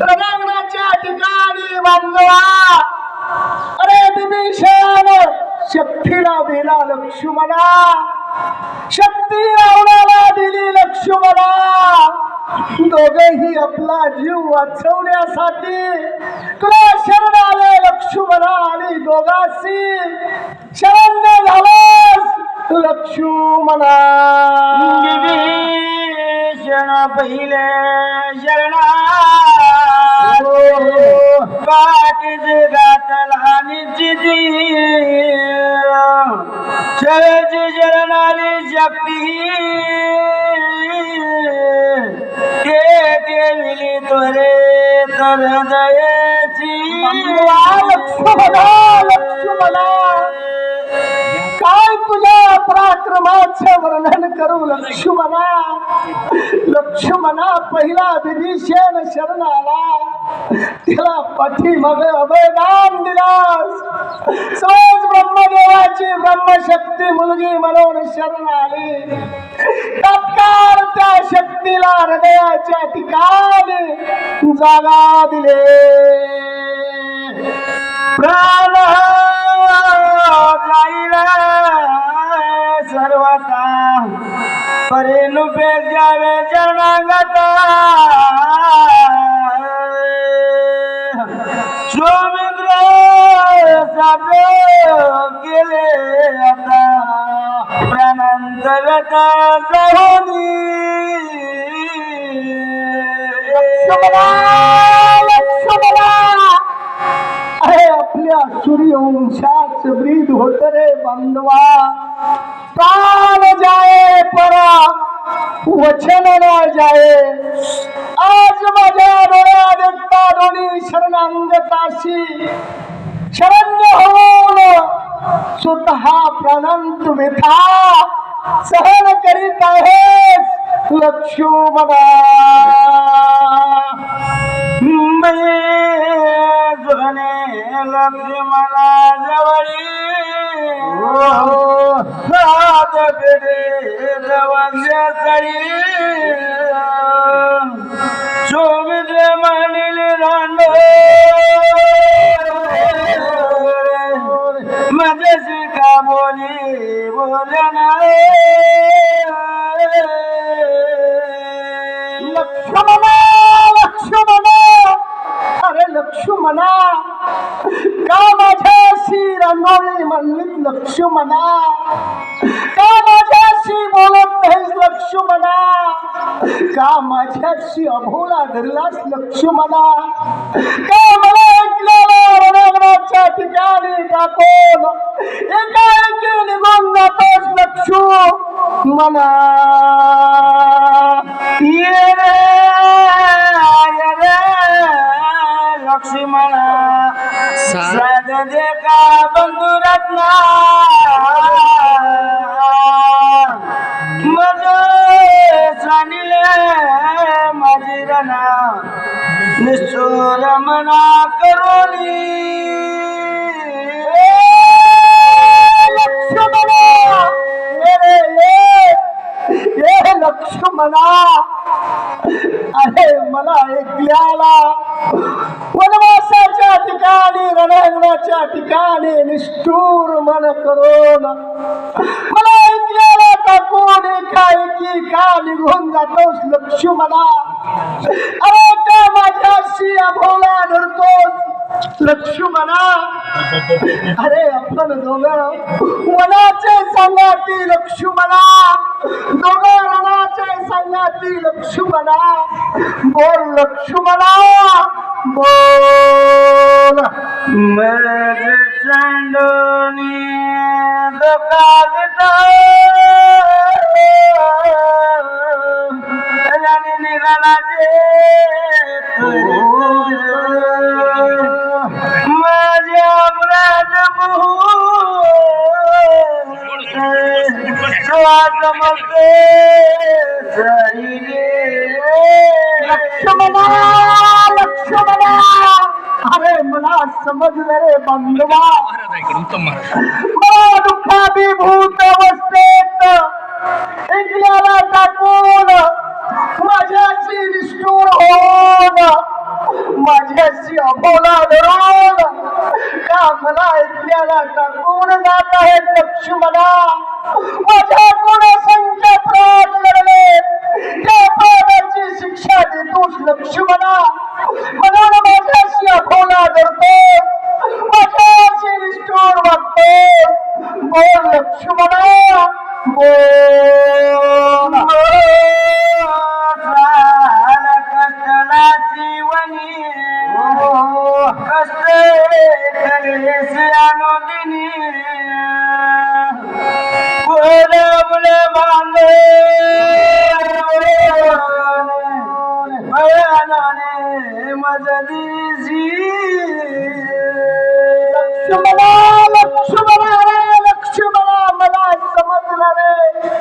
रणांगणाच्या ठिकाणी बांधवा. अरे विभीषण शक्तीला दिला लक्ष्मणा. शक्ती रावणाला दिली लक्ष्मणा. दोघेही आपला जीव वाचवण्यासाठी तुला शरण आले लक्ष्मणा आणि दोघांशी. शरण झालास लक्ष्मणा. विभीषण पहिले. बाकी जगातला निश्चिती शरची शरणाली शक्ती ते केली त्वरे तर दयाची लक्ष्मणा लक्ष्मणा. काय तुझ्या पराक्रमाचं वर्णन करू लक्ष्मणा? लक्ष्मणा पहिला विभीषण शरण आला त्याला पाठीमागे अभयदान दिलास. सहज ब्रह्मदेवाची ब्रह्मशक्ती मुलगी म्हणून शरण आली. तत्काळ त्या शक्तीला हृदयाच्या ठिकाणी जागा दिले. प्राण प्राणांत व्यथा जाऊनी लक्ष्मणा लक्ष्मणा अरे आपल्या सूर्यवंशाच ब्रीद होत रे बांधवा प्राण जाए परा वचन न जाए आज माझ्या डोळ्या देखता दोन्ही शरणांगताशी शरण्य होऊन स्वतः प्राणांत व्यथा सहन करीत आहेस लक्ष्मणा जुने लक्ष्मणा जवळी। राज पेढे जवळच्या कळी सौमित्र म्हणील रांड माझ्याशी बोली बोलना लक्ष्मणा लक्ष्मणा. अरे लक्ष्मणा का माझ्याशी रांगोळी म्हणलीत लक्ष्मणा? का माझ्याशी बोलत नाहीस लक्ष्मणा? का माझ्याशी अभोला धरलास लक्ष्मणा? का मला ऐकलेला रणांगणाच्या ठिकाणी टाकून एकाएकी निघून जातोस ये रे लक्ष्मणा साध देखा बंधु रत्ना निष्ठुर मना करोली लक्ष्मणा ये लक्ष्मणा। अरे मला ऐकल्याला वनवासाच्या ठिकाणी रणांगणाच्या ठिकाणी निष्ठूर मन करून मला ऐकल्याला टाकून एका एकी का निघून जातोस लक्ष्मणा। अरे का अभोला धरतोस. लक्ष्मणा. अरे आपण दोघं वनाचे सांगाती लक्ष्मणा. दोघं रणाचे सांगाती लक्ष्मणा. बोल लक्ष्मणा. बोल. मज सांडोनी दुखात राणी माझ्या अपराध श्वास मते लक्ष्मणा लक्ष्मणा. अरे मला समजलं रे बंधवा. दुःखाभिभूत भोला धरून कामला ऐकल्याला का कोण जात आहे आहेत मला माझ्या कोण संख्या प्राण लढले. त्या प्राणाची शिक्षा देतोस लक्ष्मणा. म्हणून माझ्याशी अभोला धरतो. माझ्याशी निष्ठूर वागतो. बोल लक्ष्मणा. बोल. ইসলাম বলে বাঁধে ভয়ানে মজদি জি লক্ষ্মণ লক্ষ্মণ